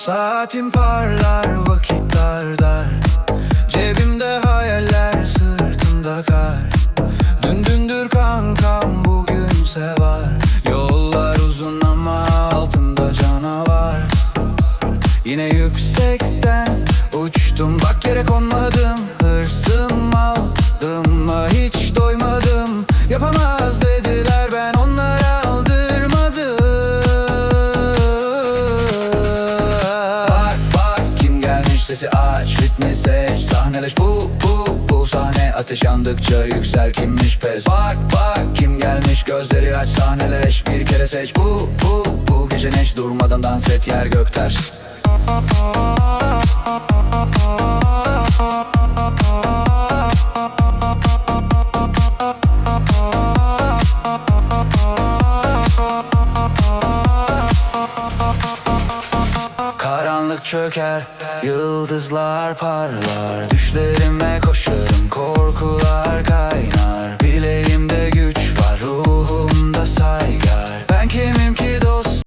Saatim parlar vakit yüksekten uçtum. Bak yere konmadım Hırsım aldım. Ama hiç doymadım. Yapamaz dediler ben onlara aldırmadım. Bak bak kim gelmiş sesi aç ritmi seç Sahneleş. Bu bu bu sahne ateş yandıkça yüksel kimmiş pez Bak bak kim gelmiş gözleri aç sahneleş bir kere seç. Bu bu bu gece neş durmadan dans et yer gök ters Karanlık çöker, yıldızlar parlar Düşlerime koş